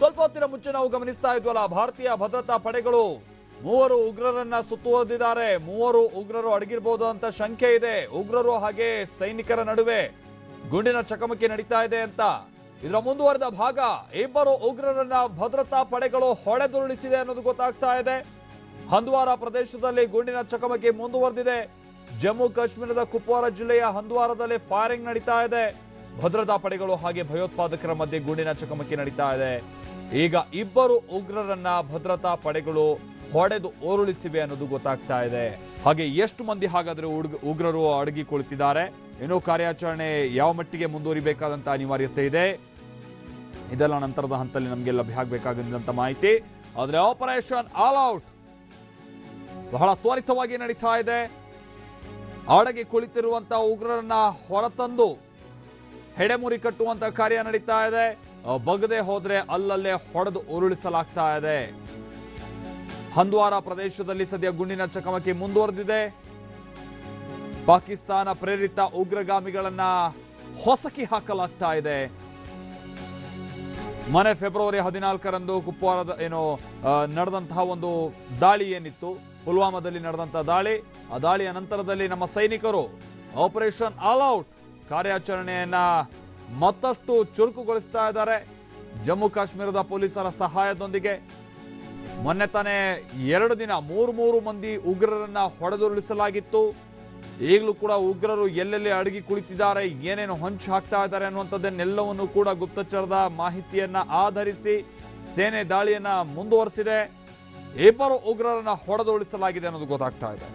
ಸ್ವಲ್ಪ ಹೊತ್ತಿನ ಮುಂಚೆ ನಾವು ಗಮನಿಸ್ತಾ ಇದ್ವಲ್ಲ, ಭಾರತೀಯ ಭದ್ರತಾ ಪಡೆಗಳು ಮೂವರು ಉಗ್ರರನ್ನ ಸುತ್ತುವರೆದಿದ್ದಾರೆ. ಮೂವರು ಉಗ್ರರು ಅಡಗಿರ್ಬೋದು ಅಂತ ಶಂಕೆ ಇದೆ. ಉಗ್ರರು ಹಾಗೆ ಸೈನಿಕರ ನಡುವೆ ಗುಂಡಿನ ಚಕಮಕಿ ನಡೀತಾ ಇದೆ ಅಂತ. ಇದರ ಮುಂದುವರೆದ ಭಾಗ, ಇಬ್ಬರು ಉಗ್ರರನ್ನ ಭದ್ರತಾ ಪಡೆಗಳು ಹೊಡೆದುರುಳಿಸಿದೆ ಅನ್ನೋದು ಗೊತ್ತಾಗ್ತಾ ಇದೆ. ಹಂದ್ವಾರ ಪ್ರದೇಶದಲ್ಲಿ ಗುಂಡಿನ ಚಕಮಕಿ ಮುಂದುವರೆದಿದೆ. ಜಮ್ಮು ಕಾಶ್ಮೀರದ ಕುಪ್ವಾರ ಜಿಲ್ಲೆಯ ಹಂದ್ವಾರದಲ್ಲಿ ಫೈರಿಂಗ್ ನಡೀತಾ ಇದೆ. ಭದ್ರತಾ ಪಡೆಗಳು ಹಾಗೆ ಭಯೋತ್ಪಾದಕರ ಮಧ್ಯೆ ಗುಂಡಿನ ಚಕಮಕಿ ನಡೀತಾ ಇದೆ. ಈಗ ಇಬ್ಬರು ಉಗ್ರರನ್ನ ಭದ್ರತಾ ಪಡೆಗಳು ಹೊಡೆದು ಓರುಳಿಸಿವೆ ಅನ್ನೋದು ಗೊತ್ತಾಗ್ತಾ ಇದೆ. ಹಾಗೆ ಎಷ್ಟು ಮಂದಿ ಹಾಗಾದ್ರೆ ಉಗ್ರರು ಅಡಗಿ ಕುಳಿತಿದ್ದಾರೆ ಏನೋ ಕಾರ್ಯಾಚರಣೆ ಯಾವ ಮಟ್ಟಿಗೆ ಮುಂದುವರಿಬೇಕಾದಂತ ಅನಿವಾರ್ಯತೆ ಇದೆ. ಇದೆಲ್ಲ ನಂತರದ ಹಂತದಲ್ಲಿ ನಮಗೆ ಲಭ್ಯ ಆಗಬೇಕಾಗಿದ್ದಂತ ಮಾಹಿತಿ. ಆದರೆ ಆಪರೇಷನ್ ಆಲ್ ಔಟ್ ಬಹಳ ತ್ವರಿತವಾಗಿ ನಡೀತಾ ಇದೆ. ಅಡಗಿ ಕುಳಿತಿರುವಂತಹ ಉಗ್ರರನ್ನ ಹೊರತಂದು ಹೆಡೆಮುರಿ ಕಟ್ಟುವಂತ ಕಾರ್ಯ ನಡೀತಾ ಇದೆ. ಬಗದೆ ಹೋದ್ರೆ ಅಲ್ಲಲ್ಲೇ ಹೊಡೆದು ಉರುಳಿಸಲಾಗ್ತಾ ಇದೆ. ಹಂದ್ವಾರ ಪ್ರದೇಶದಲ್ಲಿ ಸದ್ಯ ಗುಂಡಿನ ಚಕಮಕಿ ಮುಂದುವರೆದಿದೆ. ಪಾಕಿಸ್ತಾನ ಪ್ರೇರಿತ ಉಗ್ರಗಾಮಿಗಳನ್ನ ಹೊಸಕಿ ಹಾಕಲಾಗ್ತಾ ಇದೆ. ಮನೆ ಫೆಬ್ರವರಿ ಹದಿನಾಲ್ಕರಂದು ಕುಪ್ವಾರದ ಏನು ನಡೆದಂತಹ ಒಂದು ದಾಳಿ ಏನಿತ್ತು, ಪುಲ್ವಾಮಾದಲ್ಲಿ ನಡೆದಂತಹ ದಾಳಿ. ಆ ದಾಳಿಯ ನಂತರದಲ್ಲಿ ನಮ್ಮ ಸೈನಿಕರು ಆಪರೇಷನ್ ಆಲ್ ಔಟ್ ಕಾರ್ಯಾಚರಣೆಯನ್ನ ಮತ್ತಷ್ಟು ಚುರುಕುಗೊಳಿಸ್ತಾ ಇದ್ದಾರೆ. ಜಮ್ಮು ಕಾಶ್ಮೀರದ ಪೊಲೀಸರ ಸಹಾಯದೊಂದಿಗೆ ಮೊನ್ನೆ ತಾನೇ ಎರಡು ದಿನ ಮೂರು ಮೂರು ಮಂದಿ ಉಗ್ರರನ್ನ ಹೊಡೆದುರುಳಿಸಲಾಗಿತ್ತು. ಈಗಲೂ ಕೂಡ ಉಗ್ರರು ಎಲ್ಲೆಲ್ಲಿ ಅಡಗಿ ಕುಳಿತಿದ್ದಾರೆ, ಏನೇನು ಹೊಂಚು ಹಾಕ್ತಾ ಇದ್ದಾರೆ ಅನ್ನುವಂಥದ್ದನ್ನೆಲ್ಲವನ್ನು ಕೂಡ ಗುಪ್ತಚರದ ಮಾಹಿತಿಯನ್ನ ಆಧರಿಸಿ ಸೇನೆ ದಾಳಿಯನ್ನ ಮುಂದುವರಿಸಿದೆ. ಇಬ್ಬರು ಉಗ್ರರನ್ನ ಹೊಡೆದುರುಳಿಸಲಾಗಿದೆ ಅನ್ನೋದು ಗೊತ್ತಾಗ್ತಾ ಇದೆ.